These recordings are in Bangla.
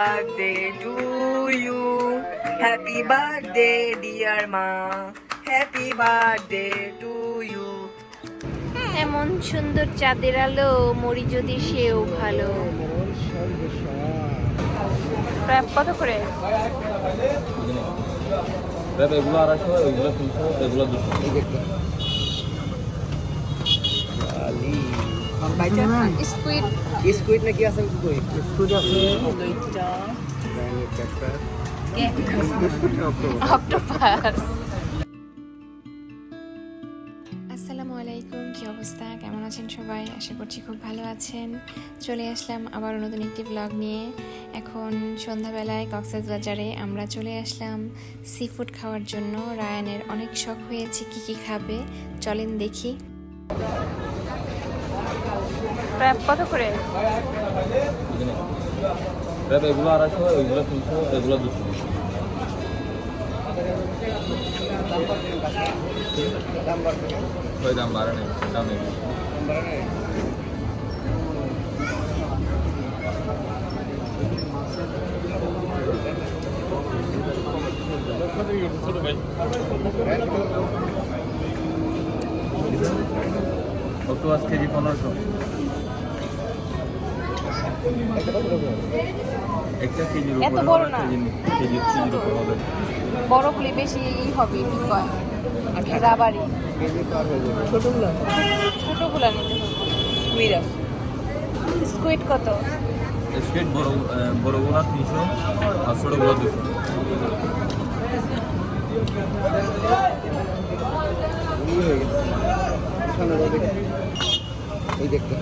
birthday to you. Happy birthday, dear ma. Happy birthday to you. এমন সুন্দর চাঁদের আলো মরি যদি সেও ভালো প্রায় কত করে এগুলো আড়াইশো এগুলো তিনশো এগুলো দুশো স্কুইড। স্কুইড নাকি আছে স্কুইড? স্কুল আছে। দুইটা অক্টোপাস আসসালামু আলাইকুম কি অবস্থা? কেমন আছেন সবাই? আশা করছি খুব ভালো আছেন। চলে আসলাম আবার নতুন একটি ব্লগ নিয়ে। এখন সন্ধ্যাবেলায় কক্সেস বাজারে আমরা চলে আসলাম সি ফুড খাওয়ার জন্য। রায়ানের অনেক শখ হয়েছে কি কি খাবে। চলেন দেখি। প্রায় কত করে? দাদা এগুলো আড়াইশো, এগুলো তিনশো, এগুলো দুশো। দাম বাড়ে নেই, দাম নেই। অক্টোপাস কেজি পনেরোশো। একটা কেজির এত বড় না। কেজির কেজি কেজির উপর হবে। বড়গুলি বেশি ই হবে বিকয় রাবারি। ছোটগুলো? ছোটগুলা নিতে হবে। মিরাস স্কুইড কত? স্কেট বড় আহ, তিনশো আর ছোটগুলো দুশো। এই দেখতে।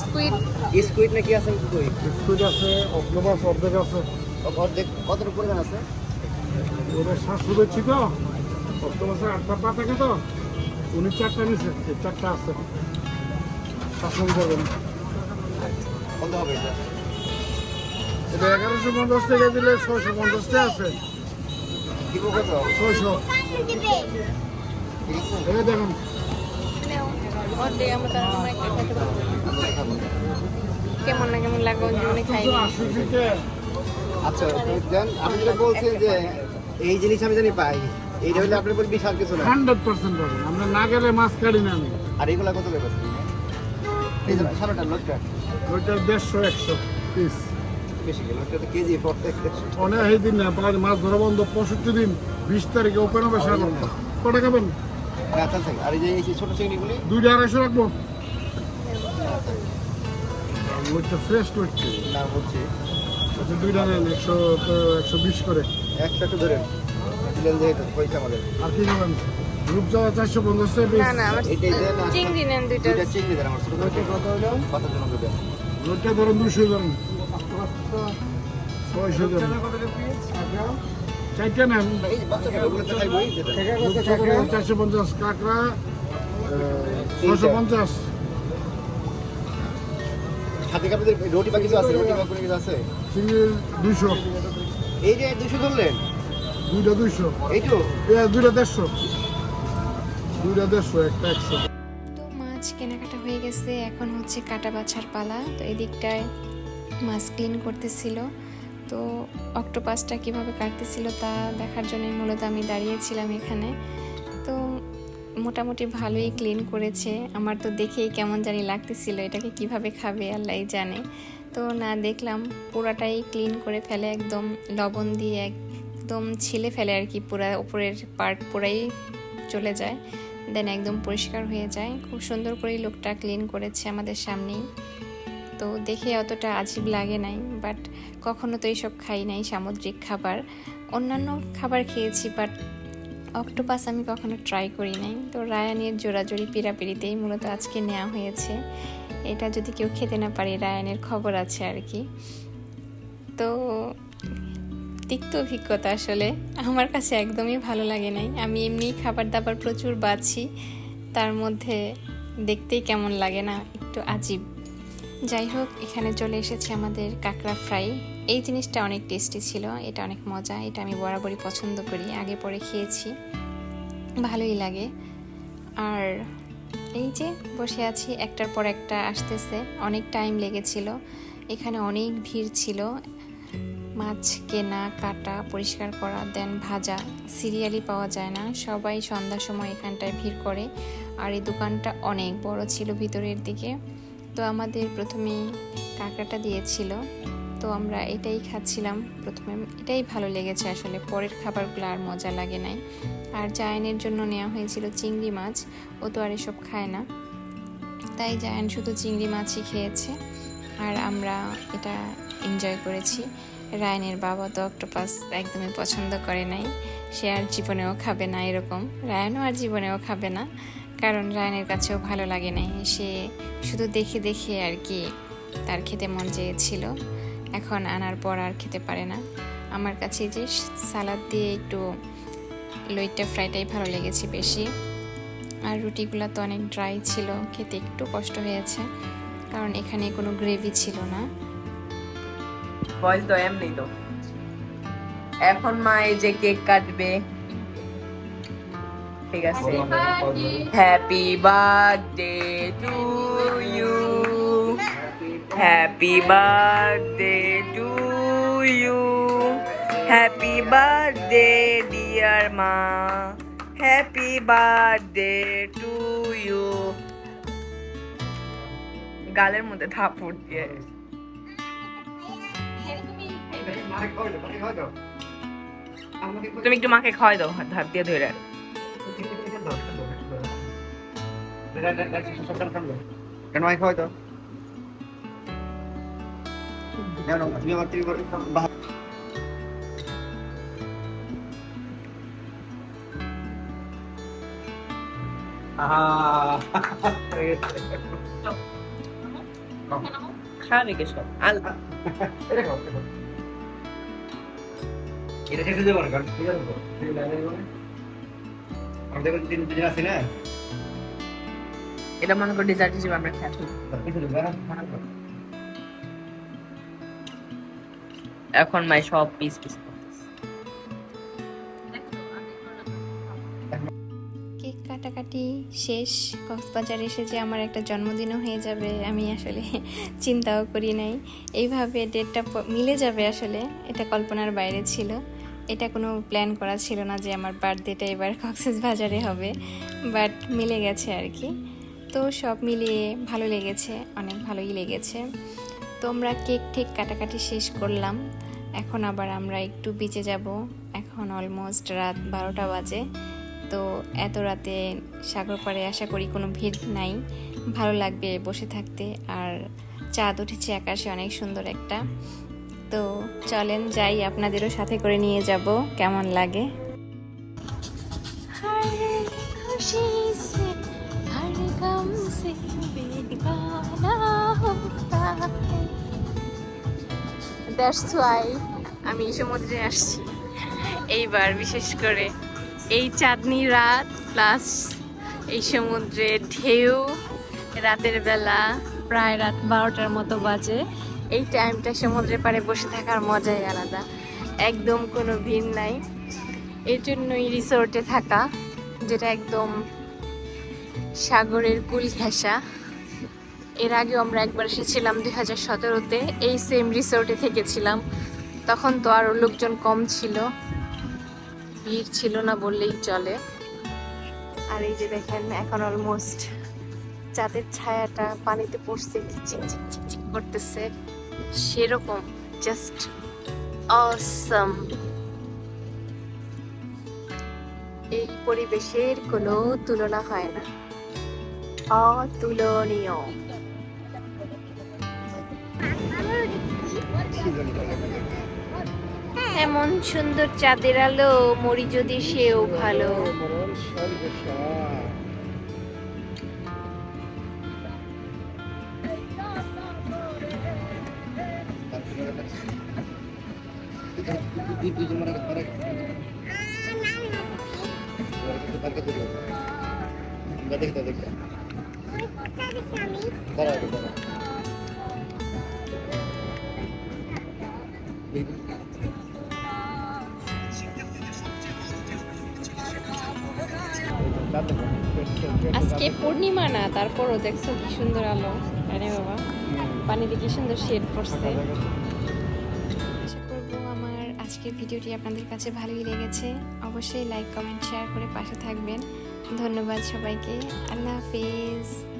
স্কুইড স্কুইড নাকি আছে? স্কুইড স্কুল আছে অক্টোপাস অর্ধেক আছে। অর্ধেক কতটুকু পরিমাণ আছে? ওদের সাতশো বেচছি তো অক্টোপাসের আটটা পা থাকে তো উনি চারটা নিছে চারটা আছে। সাতশো করবেন। কত হবে এটা? এটা এগারোশো পঞ্চাশ টাকা দিলে ছয়শো পঞ্চাশ আছে। দিব। ছয়শো দেখুন অর্ধেক আমরা তার আমরা একটা খেতে পারব কেমন না কেমন লাগবে জীবনে খাই আচ্ছা যেটা বলছেন যে এই জিনিস আমি জানি পাই এইটা হলে আপনার উপর বিশাল কিছু না হান্ড্রেড পার্সেন্ট পাবেন। আমরা না গেলে মাছ কাটি না আমি। আর এগুলা কত দেবে এই যে সারাটা লোকটা ওইটা দেড়শো একশো পিস বেশি গেল কেজি প্রত্যেক অনেক দিন না পাঁচ মাছ ধরা বন্ধ পঁয়ষট্টি দিন বিশ তারিখে ওপেন হবে সাগর কটা খাবেন? আচ্ছা আচ্ছা আর এই যে এই ছোট চিংড়িগুলি? দুইটা আড়াইশো রাখব। ওইটা ফ্রেশ করছে। না হচ্ছে। আচ্ছা দুইটা নেন একশো একশো বিশ করে। একটা একটু ধরেন। দিলেন যে এটা পয়সা আমাদের। আর কি নেবেন? গ্রুপ চারশো পঞ্চাশ টাকা না আমার চিংড়ি নেন দুইটা। চিংড়ি দেন আমার ছোট কত হলো? কত জন দেবেন রোডটা ধরুন দুশো ধরুন ছয়শো ধরুন চারটা নেন। এই তো চারশো পঞ্চাশ কাঁকড়া ছশো পঞ্চাশ। রুটি বা কিছু আছে রুটি বা কোনো কিছু আছে। চিংড়ি দুইশো। এই যে দুশো ধরলেন? দুইটা দুইশো। এইটু? এ দুইটা দেড়শো। দুইটা দেড়শো একটা একশো। তো মাছ কেনাকাটা হয়ে গেছে এখন হচ্ছে কাটা বাছার পালা। তো এদিকটায় মাছ ক্লিন করতেছিল। তো অক্টোপাসটা কীভাবে কাটতেছিল তা দেখার জন্য মূলত আমি দাঁড়িয়েছিলাম এখানে। তো মোটামুটি ভালোই ক্লিন করেছে। আমার তো দেখেই কেমন জানি লাগতেছিল, এটাকে কীভাবে খাবে আল্লাহ জানে। তো না, দেখলাম পুরাটাই ক্লিন করে ফেলে, একদম লবণ দিয়ে একদম ছিলে ফেলে আর কি, পুরা ওপরের পার্ট পুরাই চলে যায়। দেন একদম পরিষ্কার হয়ে যায়। খুব সুন্দর করেই লোকটা ক্লিন করেছে আমাদের সামনেই। তো দেখে অতটা আজীব লাগে নাই বাট কখনো তো এইসব খাই নাই, সামুদ্রিক খাবার। অন্যান্য খাবার খেয়েছি বাট অক্টোপাস আমি কখনো ট্রাই করি নাই। তো রায়ানের জোড়াজোড়ি পিড়াপিড়িতেই মূলত আজকে নেওয়া হয়েছে। এটা যদি কেউ খেতে না পারে, রায়ানের খবর আছে আর কি। তো তিক্ত অভিজ্ঞতা আসলে। আমার কাছে একদমই ভালো লাগে নাই। আমি এমনি খাবার দাবার প্রচুর বাছি, তার মধ্যে দেখতেই কেমন লাগে না, একটু আজীব। যাই হোক এখানে চলে এসেছে আমাদের কাঁকড়া ফ্রাই। এই জিনিসটা অনেক টেস্টি ছিল, এটা অনেক মজা, এটা আমি বরাবরই পছন্দ করি, আগে পরে খেয়েছি। ভালোই লাগে। আর এই যে বসে আছি, একটার পর একটা আসতেছে, অনেক টাইম লেগেছিল, এখানে অনেক ভিড় ছিল। মাছ কেনা, কাটা, পরিষ্কার করা দেন ভাজা সিরিয়ালি পাওয়া যায় না, সবাই সন্ধ্যার সময় এখানটায় ভিড় করে। আর এই দোকানটা অনেক বড় ছিল ভিতরের দিকে। তো আমাদের প্রথমে কাঁকড়াটা দিয়েছিল। তো আমরা এটাই খাচ্ছিলাম। প্রথমে এটাই ভালো লেগেছে আসলে। পরের খাবারগুলো আর মজা লাগে নাই। আর জায়নের জন্য নেওয়া হয়েছিল চিংড়ি মাছ। ও তো আর এসব খায় না। তাই জায়ান শুধু চিংড়ি মাছই খেয়েছে। আর আমরা এটা এনজয় করেছি। রায়নের বাবা তো অক্টোপাস একদমই পছন্দ করে নাই। সে আর জীবনেও খাবে না এরকম। রায়নও আর জীবনেও খাবে না। কারণ রায়নের কাছেও ভালো লাগে নাই। সে শুধু দেখে দেখে আর কি তার খেতে মন চেয়েছিল। এখন আনার পর আর খেতে পারে না। আমার কাছে যে সালাদ দিয়ে একটু লইট্টা ফ্রাইটাই ভালো লেগেছে বেশি। আর রুটিগুলো তো অনেক ড্রাই ছিল, খেতে একটু কষ্ট হয়েছে। কারণ এখানে কোনো গ্রেভি ছিল না। ভয়েস তো এমনি তো। এখন মা এই যে কেক কাটবে। ঠিক আছে। Happy birthday to you happy birthday to you happy birthday dear মা হ্যাপি বার্থডে টু ইউ গালের মধ্যে থাপড় দিয়ে। তুমি একটু মাকে খাওয়াই দাও হাত দিয়ে ধরে কেন ভাই খাওয়াই তো? কেন তুমি আমার খাবে কে সব? আল। এটা খাও, এটা। এটা দেবো না কারণ ঠিক আছে আমরা দেখুন তিন দুজন আছি না? এটা মনে করো ডিজার্ট হিসেবে আমরা না? এখন মাই সব পিস পিস কেক কাটাকাটি শেষ কক্সবাজার এসে যে আমার একটা জন্মদিনও হয়ে যাবে আমি আসলে চিন্তাও করি নাই। এইভাবে ডেটটা মিলে যাবে আসলে এটা কল্পনার বাইরে ছিল। এটা কোনো প্ল্যান করা ছিল না যে আমার বার্থডেটা এবার কক্সেস বাজারে হবে বাট মিলে গেছে আর কি। তো সব মিলিয়ে ভালো লেগেছে, অনেক ভালোই লেগেছে। তো আমরা কেক ঠেক কাটাকাটি শেষ করলাম। এখন আবার আমরা একটু বিচে যাব। এখন অলমোস্ট রাত বারোটা বাজে। তো এত রাতে সাগর পাড়ে আশা করি কোনো ভিড় নাই। ভালো লাগবে বসে থাকতে। আর চাঁদ উঠেছে আকাশে অনেক সুন্দর একটা। তো চলেন যাই, আপনাদেরও সাথে করে নিয়ে যাব। কেমন লাগে? দ্যাটস ওয়াই আমি সমুদ্রে আসছি। এইবার বিশেষ করে এই চাঁদনি রাত প্লাস এই সমুদ্রে ঢেউ, রাতের বেলা প্রায় রাত বারোটার মতো বাজে। এই টাইমটা সমুদ্রের পাড়ে বসে থাকার মজাই আলাদা একদম কোনো ভিড় নাই এর জন্যই রিসোর্টে থাকা যেটা একদম সাগরের কুল ঘেঁষা এর আগেও আমরা একবার এসেছিলাম দুই হাজার সতেরোতে এই সেম রিসোর্টে থেকেছিলাম তখন তো আরও লোকজন কম ছিল ভিড় ছিল না বললেই চলে আর এই যে দেখেন এখন অলমোস্ট চাঁদের ছায়াটা পানিতে পড়ছে করতেছে সেরকম জাস্ট অসম এই পরিবেশের কোনো তুলনা হয় না। অতুলনীয়। এমন সুন্দর চাঁদের আলো মরি যদি সেও ভালো। আমরা দেখতে দেখতে দাঁড়াও। আজকে পূর্ণিমা না, তারপরও দেখছ কি সুন্দর আলো। আরে বাবা পানিতে কি সুন্দর শেড পড়ছে। আজকের ভিডিওটি আপনাদের কাছে ভালোই লেগেছে, অবশ্যই লাইক কমেন্ট শেয়ার করে পাশে থাকবেন। ধন্যবাদ সবাইকে। আল্লাহ হাফিজ।